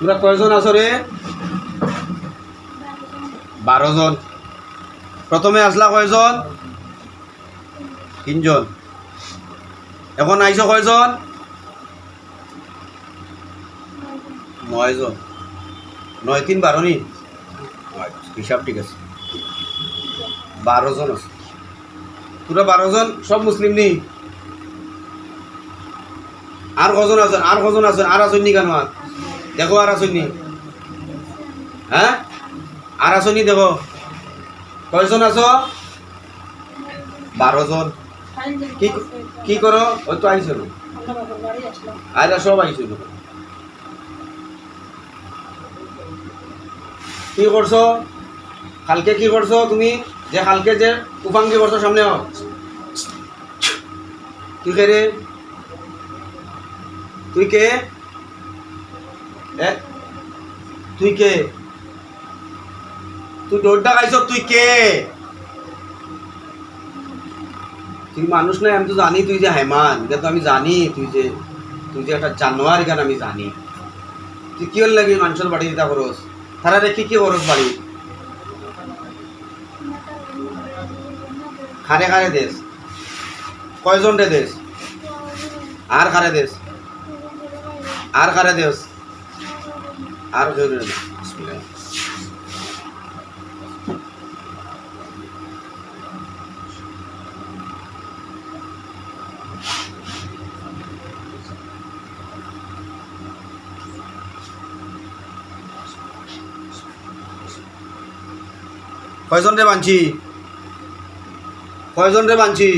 তোরা কয়জন আছো রে? বারো জন প্রথমে আসলা কয়জন? তিনজন। এখন আইছো কয়জন? নয়জন। নয় তিন বারো নি? হিসাব ঠিক আছে। বারো জন আছে। তোরা বারো জন সব মুসলিম নি? আর কজন আছেন আর কজন আছেন আর আছেন নি কেন আর? দেখো আর আছেন নি হ্যাঁ? আর আছো নি দেখো। কয়জন আছো? বারো জন। কি কি করো? ওই তো আইছিল আয়রা সব আইছিল কি করছ? কালকে কি করছ তুমি? যে কালকে যে উপাং কি করছ সামনে। তুই কে তুই কে? তুই কে? তুই দৌড়টা খাইছ, তুই কে? তুই মানুষ নাই, আমি তো জানি তুই যে হেমান। এটা তো আমি জানি, তুই যে তুই যে একটা জানোয়ার এখানে আমি জানি। তুই কি লাগে মানুষের বাড়ি দিতা খরচ তারা রেখে কি খরচ বাড়ি? খারে খারে দেশ। কয়জন রে দেশ? আর খারে দেশ? আর খারে দেশ? আর কেউ রে দেশ বিসমিল্লাহ। কয়জন রে বাঞ্ছি কয়জন রে বাঞ্ছি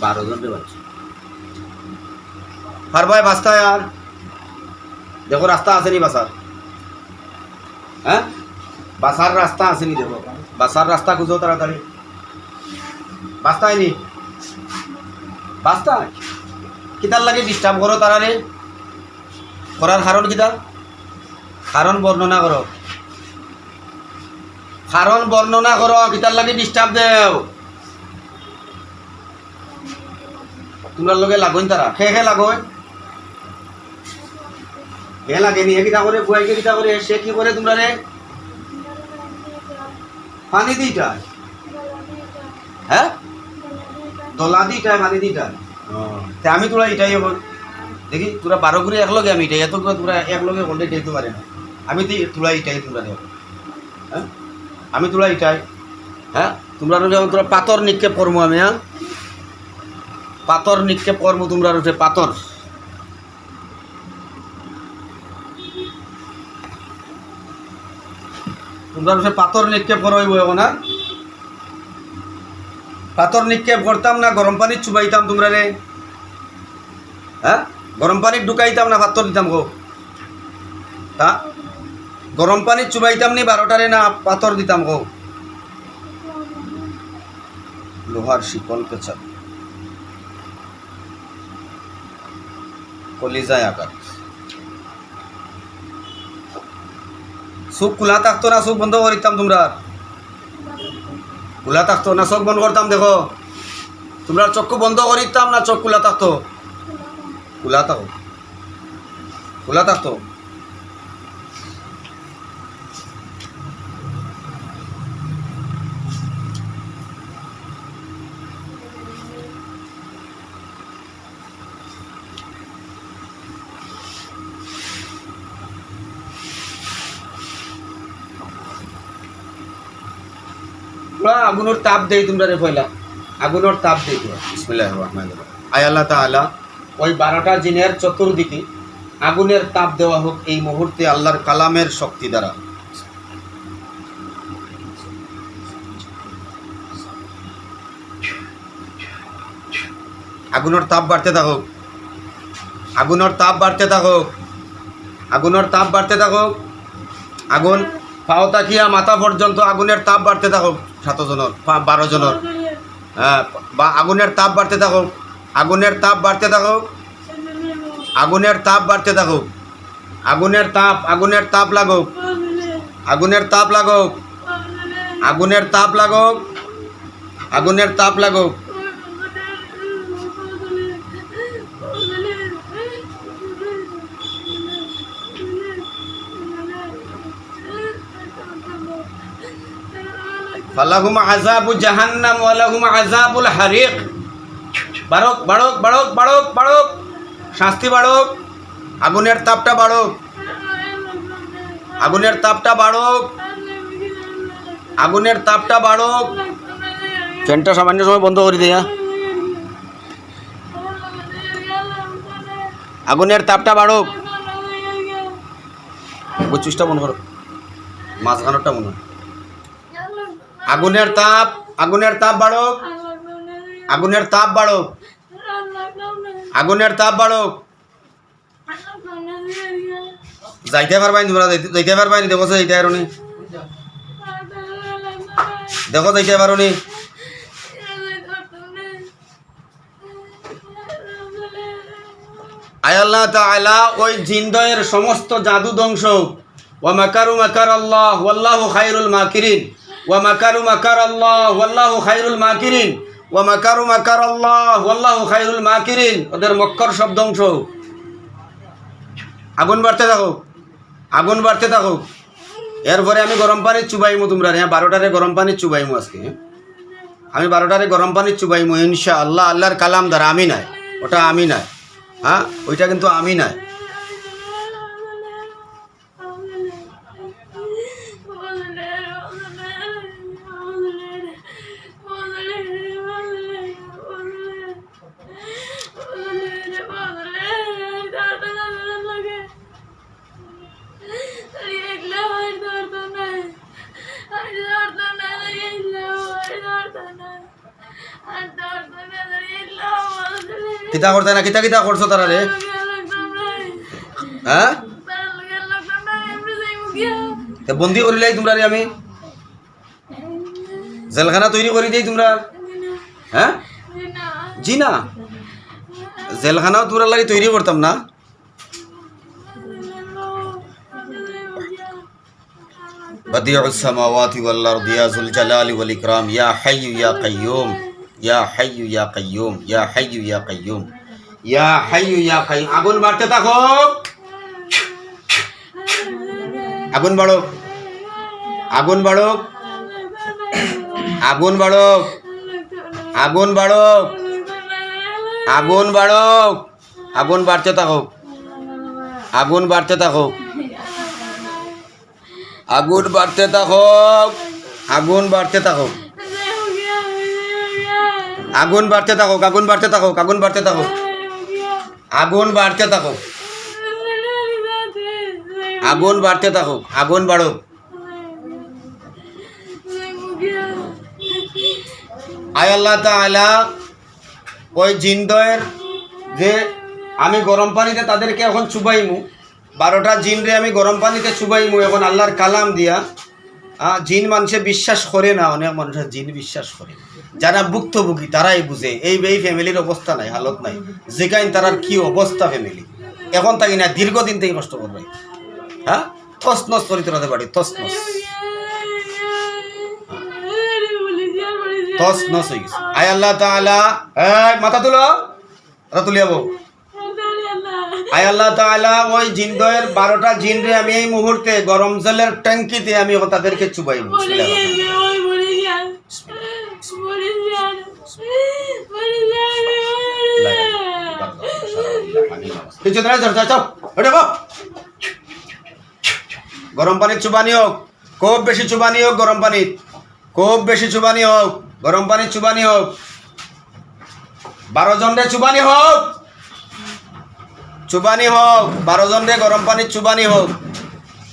বারো জন রে বাঞ্ছি পারবাই বাস্তায় আর দেখো রাস্তা আসেনি বাসার? হ্যাঁ? বাসার রাস্তা আসেনি দেখো। বাসার রাস্তা খুঁজো তাড়াতাড়ি। বাস্তায় নি। বাস্তায় কিতার লাগে ডিস্টার্ব করো তারারে করার কারণ কিতা? কারণ বর্ণনা করো। কারণ বর্ণনা করো, কিতার লাগে ডিস্টার্ব দেও। তোমার লগে লাগইন তারা। খে খে লাগই? হে লাগে নি হে কিতা করে, বুয়াইকে কিতা করে, সে কি করে তোমরা রে? পানি দিটায় হ্যাঁ? দলা দিটায় পানি দিটায় তে আমি তোরা এটাই এখন দেখি, তোরা বারো করে একলগে আমি এটাই, এত করে তোরা একলগে হলে যেতে পারে না। আমি তো তোরা এটাই তোমরা দেব হ্যাঁ? আমি তোরা এটাই। হ্যাঁ? তোমরা যেমন তোরা পাতর নিক্ষেপ করব আমি হ্যাঁ? পাতর নিক্ষেপ করব তোমরা উঠে তোমরা উঠে পাতর নিক্ষেপ করো এখন না পাতর নিক্ষেপ করতাম না, গরম পানি চুবাইতাম তোমরা রে। হ্যাঁ? গরম পানি ঢুকাইতাম না পাতর দিতাম গো হ্যাঁ গরম পানি চুবাইতাম নি, বারোটারে না, পাথর দিতাম গো লোহার শিকল পেছা কলিজায় আঘাত। চোখ খোলা থাকতো না চোখ বন্ধ করিতাম তোমরা। খোলা থাকতো না, চোখ বন্ধ করতাম দেখো। তোমরা চক্ষু বন্ধ করিতাম না, চোখ খোলা থাকতো? খোলা থাকো। খোলা থাকতো পুরা আগুনের তাপ দেই তোমরা রে পয়লা আগুনের তাপ দেই বিসমিল্লাহির রহমানির রহিম। আয় আল্লাহ তাআলা, ওই বারোটা জিনের চতুর্দিকে আগুনের তাপ দেওয়া হোক এই মুহূর্তে আল্লাহর কালামের শক্তি দ্বারা। আগুনের তাপ বাড়তে থাকুক। আগুনের তাপ বাড়তে থাকুক। আগুনের তাপ বাড়তে থাকুক। আগুন পাও তাকিয়া মাথা পর্যন্ত আগুনের তাপ বাড়তে থাকুক। সাতজনের বারো জনের বা আগুনের তাপ বাড়তে থাকুক, আগুনের তাপ বাড়তে থাকুক, আগুনের তাপ বাড়তে থাকুক, আগুনের তাপ আগুনের তাপ লাগুক, আগুনের তাপ লাগুক, আগুনের তাপ লাগুক, আগুনের তাপ লাগুক। ফালাহুম আযাবু জাহান্নাম ওয়া লাহুম আযাবুল হারিক। বাড়ক বাড়ক বাড়ক বাড়ক বাড়ক। শাস্তি বাড়ক। আগুনের তাপটা বাড়ক। আগুনের তাপটা বাড়ক। আগুনের তাপটা বাড়ক। ফ্যানটা সামান্য সময় বন্ধ করে দেয়া। আগুনের তাপটা বাড়ক। পঁচিশটা মনে করো। মাঝখানেরটা মনে হয়। আগুনের তাপ আগুনের তাপ বাড়ক আগুনের তাপ বাড়ক আগুনের তাপ বাড়ক যাইতে পারবাই তোমরা, যাইতে- পারবাই দেখো যাইতে পারো দেখো যাইতে পারো নি ওই জিন্দয়ের সমস্ত জাদু ধ্বংস। ওয়া মাকারু মাকার আল্লাহ, ওয়াল্লাহু খায়রুল মাকিরিন। ওয়া মাকারু মাকার আল্লাহ ওয়াল্লাহু খায়রুল মাকিরিন। ওয়া মাকারু মাকার আল্লাহ ওয়াল্লাহু খায়রুল মাকিরিন। ওদের মক্কর সব ধ্বংস আগুন বাড়তে থাকো আগুন বাড়তে থাকো এরপরে আমি গরম পানি চুবাইমু তোমরা। হ্যাঁ বারোটারে গরম পানি চুবাইমু আজকে? আমি বারোটারে গরম পানি চুবাইমু ইনশা আল্লাহ আল্লাহর কালাম দ্বারা, আমি নাই। ওটা আমি নাই। হ্যাঁ ওইটা কিন্তু আমি নাই। কিতা করতে না কিতা কিতা করছো তারা রে হ্যাঁ তে বন্দি করিলাই তোমরা রে আমি জেলখানা তৈরি করে দিই তোমরা হ্যাঁ জি না জেলখানাও তোমরা লাগে তৈরি করতাম না بديع السماوات والأرض يا ذو الجلال والإكرام يا حي يا قيوم ইয়া হাইয়ু ইয়া কাইয়ুম, ইয়া হাইয়ু ইয়া কাইয়ুম, ইয়া হাইয়ু ইয়া কাইয়ুম। আগুন বাড়তে থাকো। আগুন বাড়ো। আগুন বাড়ো। আগুন বাড়ো। আগুন বাড়ো। আগুন বাড়ো। আগুন বাড়তে থাকো। আগুন বাড়তে থাকো। আগুন বাড়তে থাকো। আগুন বাড়তে থাকো। আগুন বাড়তে থাকো আগুন বাড়তে থাকো আগুন বাড়তে থাকো আগুন বাড়তে থাকো আগুন বাড়তে থাকো আগুন বাড়ো আয় আল্লাহ তাআলা, ওই জিন্দয়ের যে আমি গরম পানিতে তাদেরকে এখন চুবাইমু, বারোটা জিনরে আমি গরম পানিতে চুবাইমু, এখন আল্লাহর কালাম দিয়া। আহ, জিন মানুষে বিশ্বাস করে না অনেক মানুষের জিন বিশ্বাস করে। যারা ভুক্তভোগী তারাই বুঝে। এই এই ফ্যামিলির অবস্থা নাই হালত নাই। যেখানে তারার কি অবস্থা ফ্যামিলি এখন তাকে না দীর্ঘদিন থেকে কষ্ট করবে। হ্যাঁ? তস নস চরিত্র হতে পারি তস নস তস নস হয়ে গেছে। আয় আল্লাহ তাআলা। মাথা তুলো। মাথা তুলি যাব আয় আল্লাহ তাআলা ওই জিন্দয়ের বারোটা জিনরে আমি এই মুহূর্তে গরম জলের ট্যাঙ্কিতে আমি তাদেরকে চুবাইব কিছু ওটা গরম পানির চুবানি হোক খুব বেশি চুবানি হোক গরম পানির খুব বেশি চুবানি হোক গরম পানির চুবানি হোক। বারো জনরে চুবানি হোক। চুবানি হোক বারো জনরে গরম পানির চুবানি হোক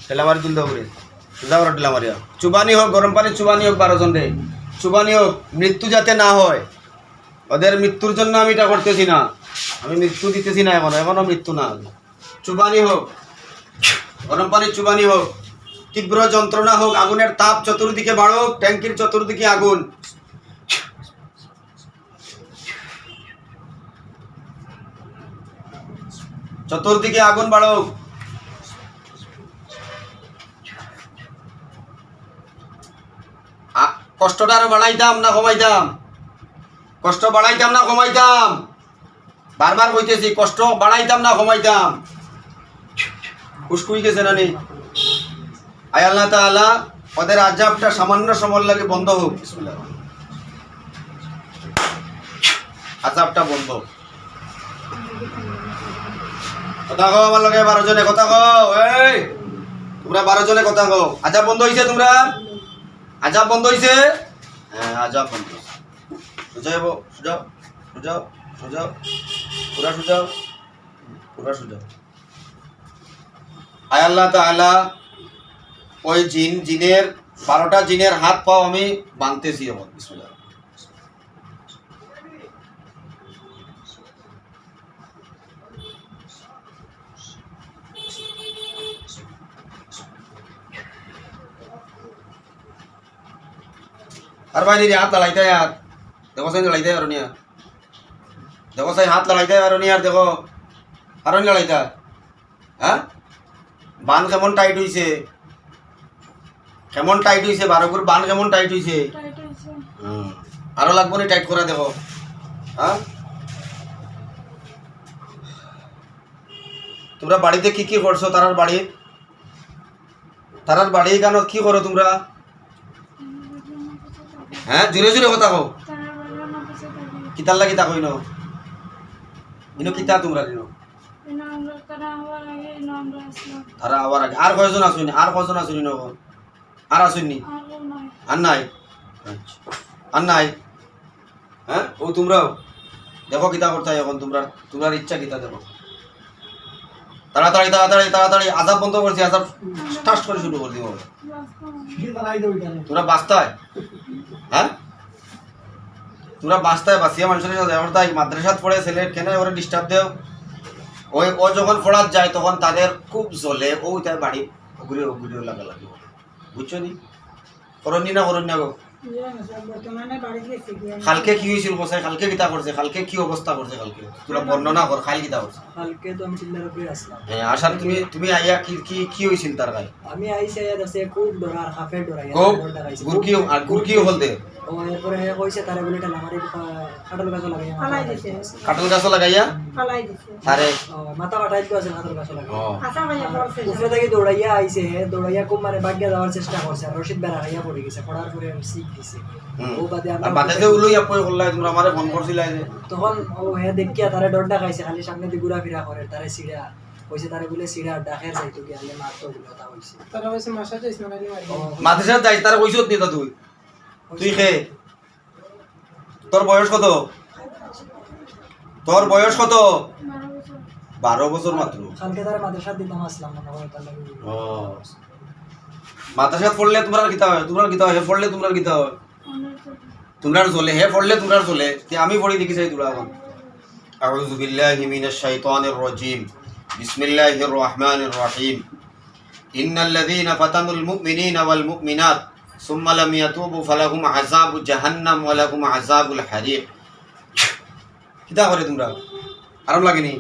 ঠেলামারি তুলতে হবে সোজা করে ঠেলামারি চুবানি হোক গরম পানির চুবানি হোক বারো জনরে চুবানি হোক মৃত্যু যাতে না হয়। ওদের মৃত্যুর জন্য আমি এটা করতেছি না। আমি মৃত্যু দিতেছি না এখনও। এখনও মৃত্যু না। চুবানি হোক গরম পানির চুবানি হোক তীব্র যন্ত্রণা হোক আগুনের তাপ চতুর্দিকে বাড়ুক ট্যাঙ্কির চতুর্দিকে আগুন। চতুর্দিকে আগুন বাড়ুক। কষ্টটা আরও বাড়াইতাম না কমাইতাম? কষ্ট বাড়াইতাম না কমাইতাম? বারবার কইতেছি, কষ্ট বাড়াইতাম না কমাইতাম। উস্কুই গেছে না নেই আয় আল্লাহ তাআলা, ওদের আজাবটা সামান্য সময় লাগে বন্ধ হোক। আজাবটা বন্ধ কথা কও আমার লগে, বারো জনে কথা কও, এই! তোমরা বারো জনে কথা কও। আজাব বন্ধ হইছে তোমরা? আজাব বন্ধ হইছে? হ্যাঁ আজাব বন্ধ হইছে। সুজাইব সুজাও সুজাও সুজাও পুরা সুজাও পুরা সুজাও আয় আল্লাহ তাআলা, ওই জিন, জিনের, বারোটা জিনের হাত পাও আমি বাঁধতেছি এখন। বিসমিল্লাহ। আর ভাই দিদি হাত লড়াইতে यार দেখো সাই লড়াইতে আর নিয়া। দেখো সাই হাত লড়াইতে আর নিয়া আর দেখো। আর লড়াইতে হ্যাঁ। বান কেমন টাইট হইছে কেমন টাইট হইছে বারোগুর বান কেমন টাইট হইছে। আরও লাগবো নি টাইট করে দেখো। হ্যাঁ তোমরা বাড়িতে কি কি করছ তারার বাড়ি তারার বাড়ি কেন কি করো তোমরা? হ্যাঁ জুড়ে জুড়ে কথা কও। কিতার লাগি তা কইনো ইনো কিতা তোমরা দিনো? ইনো তারা ইনো আবার আগে। আর কয়জন আসুনি আর কয়জন আসুনি নব আর আসুনি আর নাই? আচ্ছা। আর নাই? হ্যাঁ ও তোমরাও। দেখো কিতা করতে এখন, তোমরা তোমরার ইচ্ছা কিতা দেখো। তাড়াতাড়ি তাড়াতাড়ি তাড়াতাড়ি আজাব বন্ধ করছি আজাব স্টার্ট করে শুরু করে দিব। তোমরা বাস্তায়। হ্যাঁ? তোমরা বাস্তায় বাসিয়া মানুষের সাথে এবার তাই মাদ্রাসাত পড়ে ছেলে কেন ওরা ডিস্টার্ব দেও? ওই ও যখন পড়াত যায় তখন তাদের খুব জ্বলে ও তাই বাড়ি ঘুরে ঘুরে লাগা লাগিব। বুঝছ নি? করনি না করনি না গো? কালকে কি হয়েছিল কোথায় কালকে কিতা করছে কালকে কি অবস্থা করছে কালকে তোরা বর্ণনা কর খাইল কিতা করছে কালকে তো আমি চিল্লার উপরে আসলাম হ্যাঁ আসার তুমি তুমি আইয়া কি কি কি হয়েছিল তার গায়ে আমি আইসে আছে খুব ডরার হাফে ডরাই গো গুরকিও আর গুরকিও হল দে। ও এরপরে হে কইছে তারে বলে এটা লামারি খাটল গাছ লাগাই ফালাই দিছে। কাটল গাছ লাগাইয়া ফালাই দিছে। আরে মাথা বাটাই তো আছে খাটল গাছ লাগাই। ও আসা ভাইয়া পড়ছে উপরে থেকে দৌড়াইয়া আইছে হে দৌড়াইয়া খুব মানে বাগ্যা যাওয়ার চেষ্টা করছে রশিদ বেড়া খাইয়া পড়ে গেছে পড়ার পরে সিক দিছে। হুম। ও বাদে আর আমরা বাতাসে উলুই আপই করলাই তোমরা আমারে ফোন করছিলা যে। তখন ও হে দেখিয়া তারে ডরটা খাইছে খালি সামনে দিয়ে ঘুরা করে তারে সিড়া কইছে তারে বলে সিড়া ডাকের যাইতো গিয়া হলে মারতো বলে কথা কইছে তারা হইছে মাসা তো ইসমাইল আলী মারি মাদ্রাসা যাই তার কইছত নি তা তুই? তুই খে তোর বয়স কত? তোর বয়স কত? বারো বছর মাত্র কালকে তারে মাদ্রাসা দিতাম আসলাম মনে হয় মাদ্রাসাত পড়লে তোমরা কিতা হয় তোমরা কিতা হয় হে পড়লে তোমরা কিতা হয় অনেক ছোট তোমরা চলে হে পড়লে তোমরা চলে তে আমি পড়ি দেখি চাই তোরা এখন أعوذ بالله من الشيطان الرجيم بسم الله الرحمن الرحيم إن الذين فتنوا المؤمنين والمؤمنات ثم لم يتوبوا فلهم عذاب جهنم ولهم عذاب الحريق কিতা করে তোমরা আরাম লাগেনি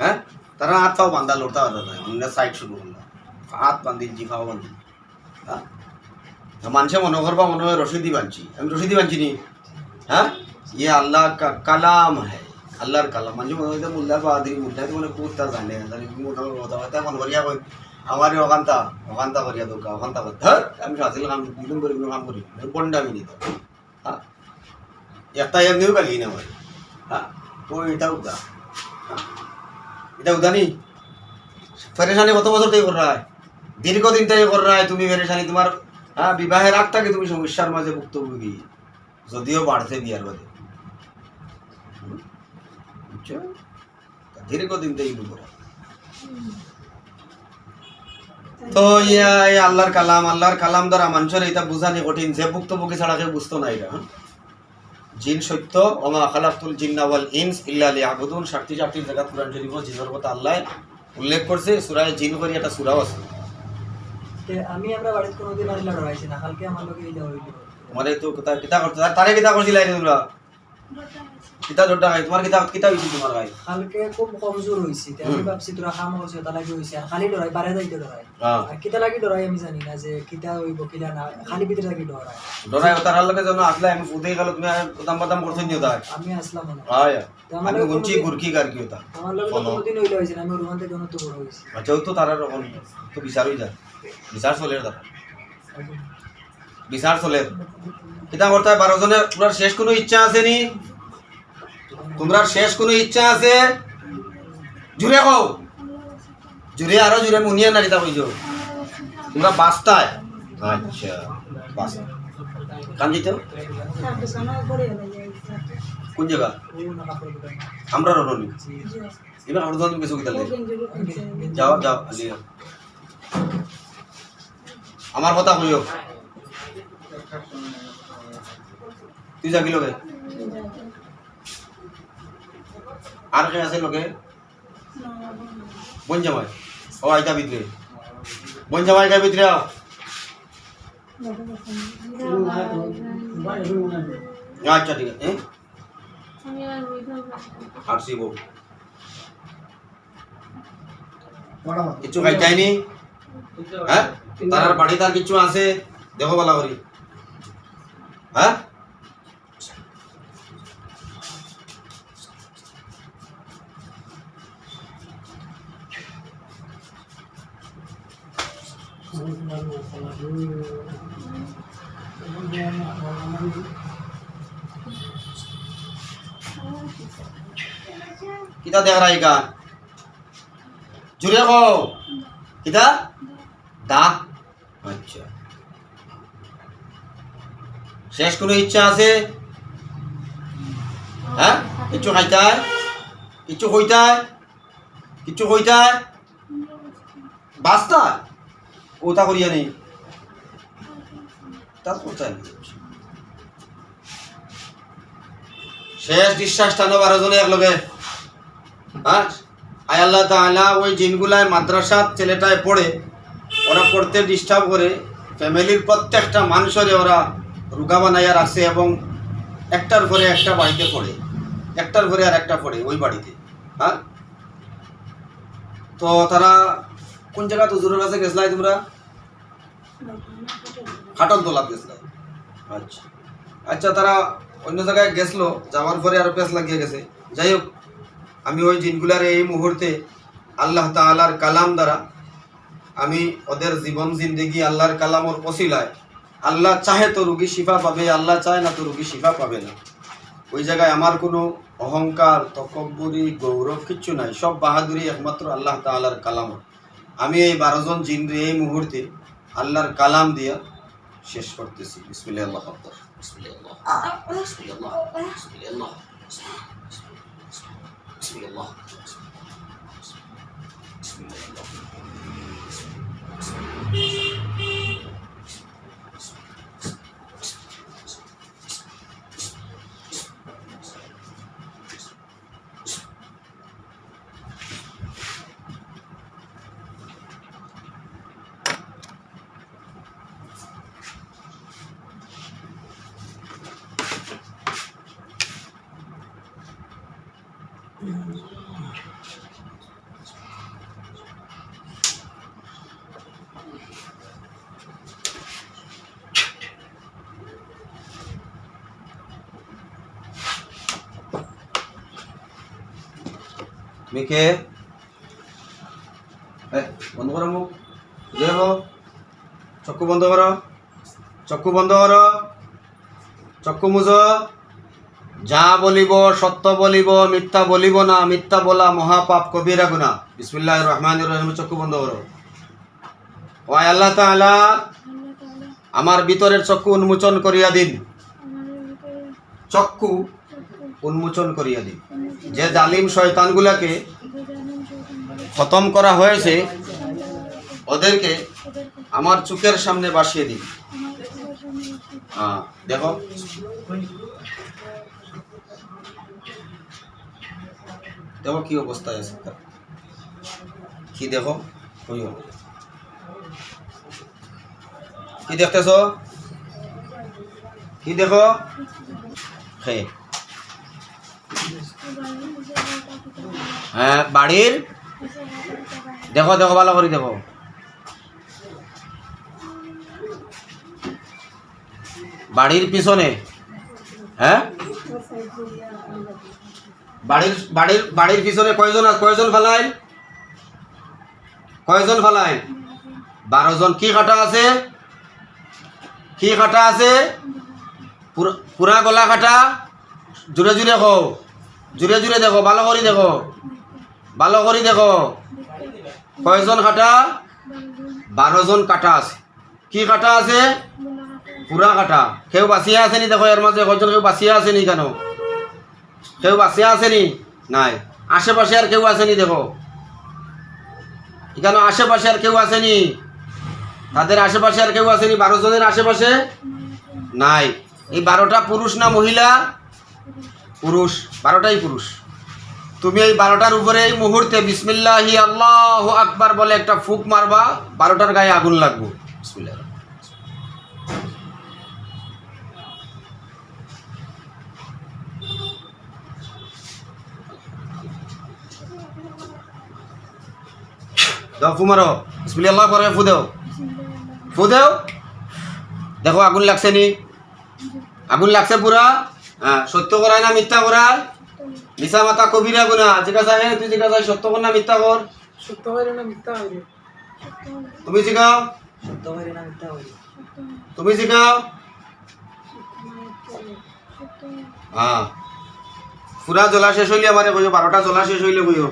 হ্যাঁ তারা হাত পাও বান্ধা লড়তা হতো না অন্য সাইড শুরু করলো হাত বান্ধিল জিফাও বান্ধিল হ্যাঁ মানুষে মনে করবা মনে হয় রশিদি বানছি আমি রশিদি বানছি নি? হ্যাঁ ইয়ে আল্লাহ কালাম হ্যাঁ আল্লাহর কালাম। মানুষ মনে হয় মুল্লা বাদি মুল্লা তো মানে কুত্তা জানে? জানি মোটা কথা কথা মন করিয়া কই আমার অকান্তা। অকান্তা করিয়া দোকা অকান্তা কর ধর আমি সাজিল কাম বিলুম করি বিলুম কাম করি বন্ডা আমি নিত হ্যাঁ একটা এমনিও গালি না আমার হ্যাঁ ও এটা উদা। হ্যাঁ। এটা উদা নি? পরেশানি কত বছর থেকে কর রায় দীর্ঘদিন থেকে কর রায় তুমি পরেশানি তোমার হ্যাঁ বিবাহের আগ থেকে, তুমি সমস্যার মাঝে ভুক্তভোগী যদিও বাড়ছে বিয়ার বাদে। দীর্ঘদিন থেকে তো ইয়া আল্লাহর কালাম আল্লাহর কালাম দ্বারা মানুষের এটা বুঝানি কঠিন, যে ভুক্তভোগী ছাড়া কেউ বুঝতো না এটা হ্যাঁ? জিন সত্য, ওমা খালাকুল জিন্না ওয়াল ইনস ইল্লা লিয়াবুদুন ষাটটি ষাটটি জায়গা কোরআন শরীফ কথা আল্লাহ উল্লেখ করছে, সূরায় জিন করি একটা সুরাও আছে। আমি আমরা বাড়িতে কোনোদিন আসলে লড়াইছি না, কালকে আমার লোকে এইটা হইল। তোমাদের তো কিতা করতে তারে কিতা করছিলাই তোমরা। কিতা জোরটা খাই তোমার কিতা কিতা হইছিল তোমার গাই? কালকে খুব কমজোর হইছি তে আমি। ভাবছি তোরা কাম হইছে তা লাগি হইছে আর খালি ডরাই বারে যাইতে ডরাই আর কিতা লাগি ডরাই আমি জানি না যে কিতা হইব কিলা না খালি ভিতরে লাগি ডরাই ডরাই তার লগে যেন আসলে আমি ফুদে গেল তুমি দাম বাদাম করছ নিও তাই আমি আসলাম তো আমার আমি লগে কোনোদিন- গুরকি গার কি হতা আমার শোনো। কোনোদিন হইলে হয়েছে আমি রুমান থেকে তো বড় হয়েছি আচ্ছা তো তারা রকম তো বিচার হয়ে যায় বিচার চলে তারা বিচার চলে কিতা করতে হয় বারো জনের তোমরা শেষ কোনো ইচ্ছা আছে নি? তোমরা শেষ কোনো ইচ্ছা আছে? জুড়ে কও। জুড়ে আরও জুড়ে মুনিয়া না দিতা কইছো তোমরা বাস্তায় আচ্ছা কান আমরা তো কথা কইও। তুই যাবি লগে? আর কে আছে লগে বন জামাই ও আইতা ভিতরে। বন জামাই কা ভিতরে আও। আচ্ছা ঠিক আছে আমি আর বিধবা আসছি বউ। কিছু খাইতাইনি হ্যাঁ? তার বাড়ি তার কিছু আছে? দেখো বলা করি। হ্যাঁ? কিতা দেখ রাইকা জুড়ে কও কিতা? দা। আচ্ছা। শেষ কোনো ইচ্ছা আছে? হ্যাঁ কিছু খাইতায় কিছু কইতায় কিছু কইতায় বাস্তা ওটা করিয়া নেই। তার কোথায় শেষ বিশ্বাস টানো বারো জনে একলগে। হ্যাঁ আয় আল্লাহ তাআলা ওই জিনগুলায় মাদ্রাসার ছেলেটায় পড়ে, ওরা পড়তে ডিস্টার্ব করে, ফ্যামিলির প্রত্যেকটা মানুষের ওরা রুগা বানাইয়া রাখছে এবং একটার পরে একটা বাড়িতে পড়ে, একটার পরে আর একটা পড়ে ওই বাড়িতে। হ্যাঁ তো তারা কোন জায়গা হুজুরের কাছে গেছলাই তোমরা? খাটল তোলাত গেছলাই আচ্ছা। আচ্ছা তারা অন্য জায়গায় গেছলো, যাওয়ার পরে আরও পেঁচ লাগিয়ে গেছে। যাই হোক, আমি ওই জিনগুলার এই মুহূর্তে আল্লাহ তাআলার কালাম দ্বারা আমি ওদের জীবন জিন্দেগি, আল্লাহর কালামর পসিলায় আল্লাহ চাহে তো রুগী শিফা পাবে, আল্লাহ চায় না তো রুগী শিফা পাবে না। ওই জায়গায় আমার কোনো অহংকার, তকব্বরি, গৌরব কিচ্ছু নাই, সব বাহাদুরি একমাত্র আল্লাহ তাআলার কালামর আমি এই বারোজন জিনরে এই মুহূর্তে আল্লাহর কালাম দিয়া শেষ করতেছি বিসমিল্লাহ আল্লাহ আকবার বিসমিল্লাহ বিসমিল্লাহ বিসমিল্লাহ বিসমিল্লাহ তুমি কে এ, বন্ধ করো মুখ। দেব চক্ষু বন্ধ করো। চক্ষু বন্ধ করো। চক্ষু মুজো যা বলিব সত্য বলিব মিথ্যা বলিব না মিথ্যা বলা মহাপাপ কবিরা গুনা বিসমিল্লাহ রহমান রহিম চক্ষু বন্ধ করো। ও আল্লাহ তাআলা আমার ভিতরের চক্ষু উন্মোচন করিয়া দিন। চক্ষু উন্মোচন করিয়া দিন যে জালিম শয়তানগুলাকে খতম করা হয়েছে, ওদেরকে আমার চোখের সামনে বাসিয়ে রেখে হ্যাঁ দেখো। দেখো কি অবস্থায় আছে। কি দেখো? কইও কি দেখতেছ? কি দেখো? হে। হ্যাঁ বাড়ির? দেখো দেখো, ভালো করে দেখো। বাড়ির পিছনে হ্যাঁ? বাড়ির বাড়ির বাড়ির পিছনে কয়জন কয়জন ফালাই কয়জন ফালাই বারো জন কি কাটা আছে? কি কাটা আছে? পুরা- গলা কাটা? জুড়ে জুড়ে দেখো জুড়ে জুড়ে দেখো, ভালো করে দেখো। ভালো করে দেখো। কয়জন কাটা? বারো জন কাটা আছে। কি কাটা আছে? পুরা কাটা। কেউ বাঁচিয়ে আছে নি দেখো, এর মাঝে কয়জন কেউ বাঁচিয়ে আছে নি কেন? কেউ বাঁচিয়ে আছে নি? নাই। আশেপাশে আর কেউ আছে নি দেখো। এখানে আশেপাশে আর কেউ আসেনি তাদের আশেপাশে আর কেউ আসেনি বারো জনের আশেপাশে? নাই। এই বারোটা পুরুষ না মহিলা? পুরুষ। বারোটাই পুরুষ। তুমি এই বারোটার উপরে এই মুহূর্তে বিসমিল্লাহি আল্লাহ আকবার বলে একটা ফুক মারবা, বারোটার গায়ে আগুন লাগবো। দেখো, আগুন লাগছে নি? আগুন লাগছে পুরা? হ্যাঁ সত্য করায় না মিথ্যা করায়? মিশা মাতা কবিরা গুনা জিজ্ঞাসা হে তুই জিজ্ঞাসা সত্য কর না মিথ্যা কর সত্য হইলে না মিথ্যা হইলে তুমি শিখাও সত্য হইলে না মিথ্যা হইলে তুমি শিখাও হ্যাঁ পুরা জলা শেষ হইলে আমারে কইও বারোটা জলা শেষ হইলে কইও।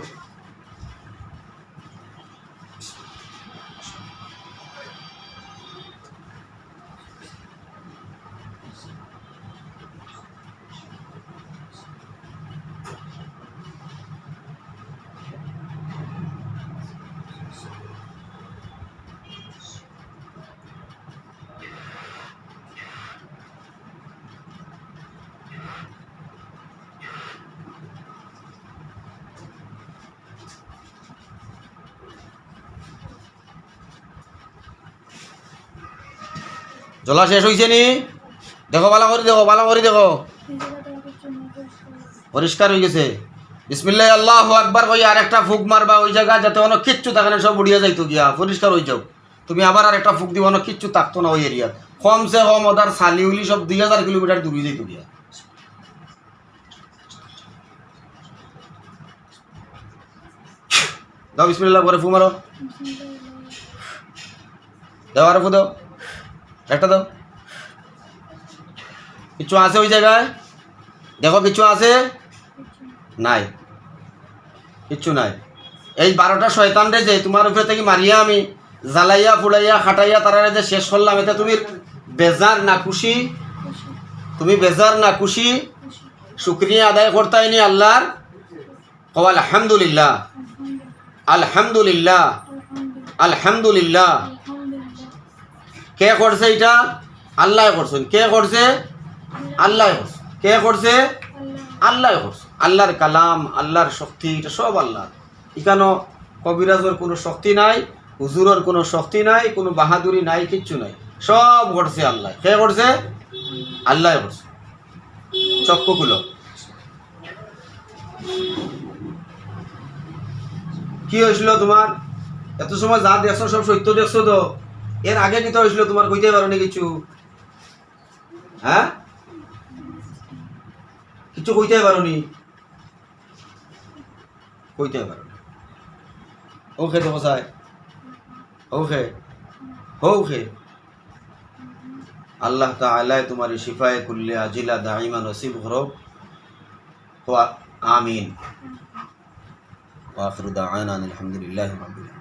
জ্বলা শেষ হইছে নি? দেখো ভালো করে দেখো ভালো করে দেখো। পরিষ্কার হয়ে গেছে। বিসমিল্লাহ, আল্লাহ একবার কই আর একটা ফুক মারবা ওই জায়গা যাতে অনেক কিচ্ছু থাকে না, সব উড়িয়ে যাইতো গিয়া। পরিষ্কার হয়ে যাও। তুমি আবার আর একটা ফুক দিব, অনেক কিচ্ছু থাকতো না ওই এরিয়াত। কমসে কম ওদার সালি উলি সব দুই হাজার কিলোমিটার দূরে যাইতো গিয়া। দাও, বিসমিল্লাহ করে ফু মারো। দাও আর ফু দাও। একটা দাও। কিছু আছে ওই জায়গায়? দেখো কিছু আছে? নাই। কিচ্ছু নাই। এই বারোটা শয়তান রে যে, তোমার উপরে থেকে মারিয়া আমি জ্বালাইয়া, ফুলাইয়া, খাটাইয়া তারা যে শেষ করলাম, এতে তুমি বেজার না খুশি? তুমি বেজার না খুশি? শুক্রিয়া আদায় করতে নি আল্লাহর? কও আলহামদুলিল্লাহ। আলহামদুলিল্লাহ। আলহামদুলিল্লাহ। কে করছে এটা? আল্লাহ করছেন কে করছে? আল্লাহ করছে। কে করছে? আল্লাহ করছে। আল্লাহর কালাম, আল্লাহর শক্তি, এটা সব আল্লাহ। এখানে কবিরাজের কোনো শক্তি নাই, হুজুরের কোনো শক্তি নাই, কোনো বাহাদুরি নাই, কিচ্ছু নাই। সব করছে আল্লাহ। কে করছে? আল্লাহ করছে। চক্ষুগুলো কি হয়েছিল তোমার? এত সময় যা দেখছ, সব সত্য দেখছ তো? এর আগে কি তো হয়েছিল, তোমার কইতে পারো নি কিছু? হ্যাঁ? কিছু কইতে পারো নি কইতে পারো। ওকে তো বসায় ওকে। ওকে। আল্লাহ তাআলা তোমার শিফায়ে কুল্লে আজিলা দাইমা নসিব করো আমিন। ওয়া আখিরু দাওয়ানা আলহামদুলিল্লাহি রাব্বিল আলামিন।